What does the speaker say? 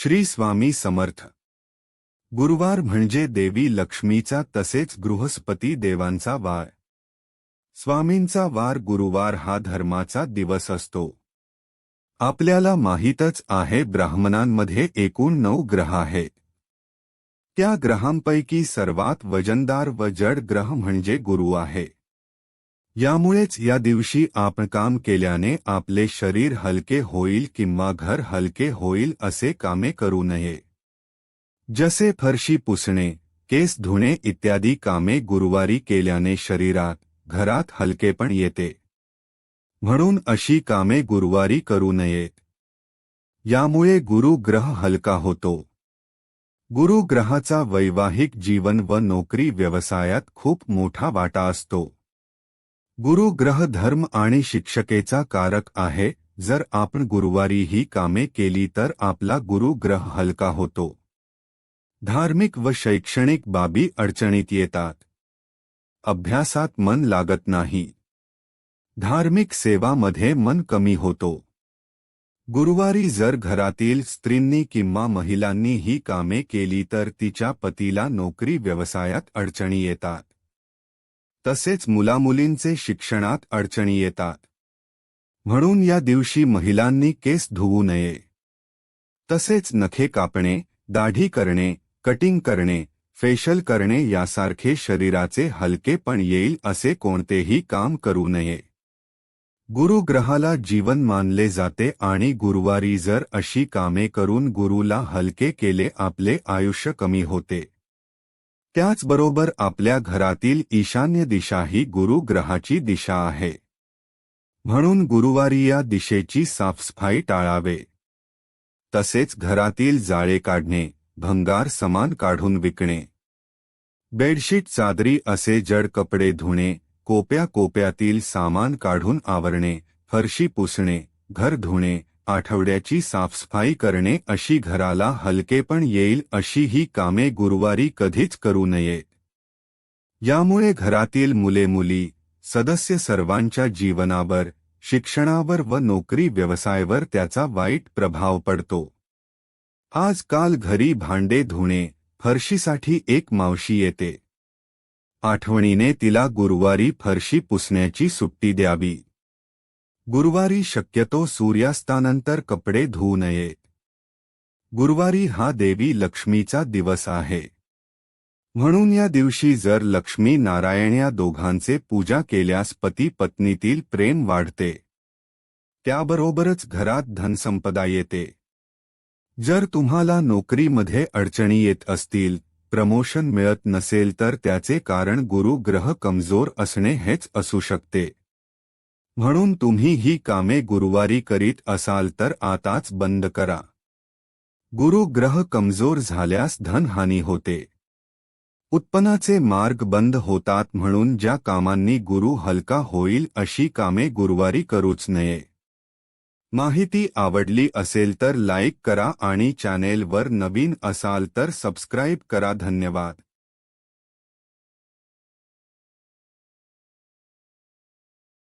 श्री स्वामी समर्थ. गुरुवार म्हणजे देवी लक्ष्मीचा तसेच गृहस्पती देवांचा वार. स्वामींचा वार गुरुवार हा धर्माचा दिवस असतो. आपल्याला माहीतच आहे ब्राह्मणांमध्ये एकूण नऊ ग्रह आहेत त्या ग्रहांपैकी सर्वात वजनदार व जड ग्रह म्हणजे गुरु आहे. यामुळेच या दिवशी आपण काम केल्याने आपले शरीर हलके होईल किंवा घर हलके होईल असे कामे करू नये. जसे फरशी पुसणे, केस धुणे इत्यादी कामे गुरुवारी केल्याने शरीरात, घरात हलकेपण येते. म्हणून अशी कामे गुरुवारी करू नयेत. यामुळे गुरु ग्रह हलका होतो. गुरु ग्रहाचा वैवाहिक जीवन व नोकरी व्यवसायात खूप मोठा वाटा असतो. गुरु ग्रह धर्म आणि शिक्षकेचा कारक आहे. जर आपण गुरुवारी ही कामे केली तर आपला गुरु ग्रह हलका होतो. धार्मिक व शैक्षणिक बाबी अडचणीत येतात. अभ्यासात मन लागत नाही. धार्मिक सेवामध्ये मन कमी होतो. गुरुवारी जर घरातील स्त्रींनी किंवा महिलांनी ही कामे केली तर तिच्या पतीला नोकरी व्यवसायात अडचणी येतात. तसेच मुलामुलींचे शिक्षणात अडचणी येतात. म्हणून या दिवशी महिलांनी केस धुवू नये. तसेच नखे कापणे दाढी करणे कटिंग करणे फेशल करणे यासारखे शरीराचे हलकेपण येईल असे कोणतेही काम करू नये. गुरुग्रहाला जीवन मानले जाते आणि गुरुवारी जर अशी कामे करून गुरुला हलके केले आपले आयुष्य कमी होते. त्याचबरोबर आपल्या घरातील ईशान्य दिशा ही गुरुग्रहाची दिशा आहे. म्हणून गुरुवारी या दिशेची साफसफाई टाळावे. तसेच घरातील जाळे काढणे भंगार समान काढून विकणे. बेडशीट चादरी असे जड कपडे धुणे कोप्या कोप्यातील सामान काढून आवरणे फरशी पुसणे घर धुणे आठवड्याची साफसफाई करणे अशी घराला हलकेपण येईल अशी ही कामे गुरुवारी कधीच करू नयेत यामुळे घरातील मुले मुली सदस्य सर्वांच्या जीवनावर शिक्षणावर व नोकरी व्यवसायावर त्याचा वाईट प्रभाव पडतो. आजकाल घरी भांडे धुणे फरशीसाठी एक मावशी येते. आठवणीने तिला गुरुवारी फरशी पुसण्याची सुट्टी द्यावी. गुरुवारी शक्यतो सूर्यास्तानंतर कपडे धुवू नयेत गुरुवारी हा देवी लक्ष्मीचा दिवस आहे म्हणून या दिवशी जर लक्ष्मी नारायण या दोघांचे पूजा केल्यास पती पत्नीतील प्रेम वाढते त्याबरोबरच घरात धनसंपदा येते जर तुम्हाला नोकरीमध्ये अडचणी येत असतील प्रमोशन मिळत नसेल तर त्याचे कारण गुरु ग्रह कमजोर असणे हेच असू शकते म्हणून तुम्ही ही कामे गुरुवारी करीत असाल तर आताच बंद करा. गुरु ग्रह कमजोर झाल्यास धनहानी होते. उत्पन्नाचे मार्ग बंद होतात म्हणून ज्या कामांनी गुरु हलका होईल अशी कामे गुरुवारी करूच नये. माहिती आवडली असेल तर लाईक करा आणि चॅनेलवर नवीन असाल तर सबस्क्राईब करा. धन्यवाद.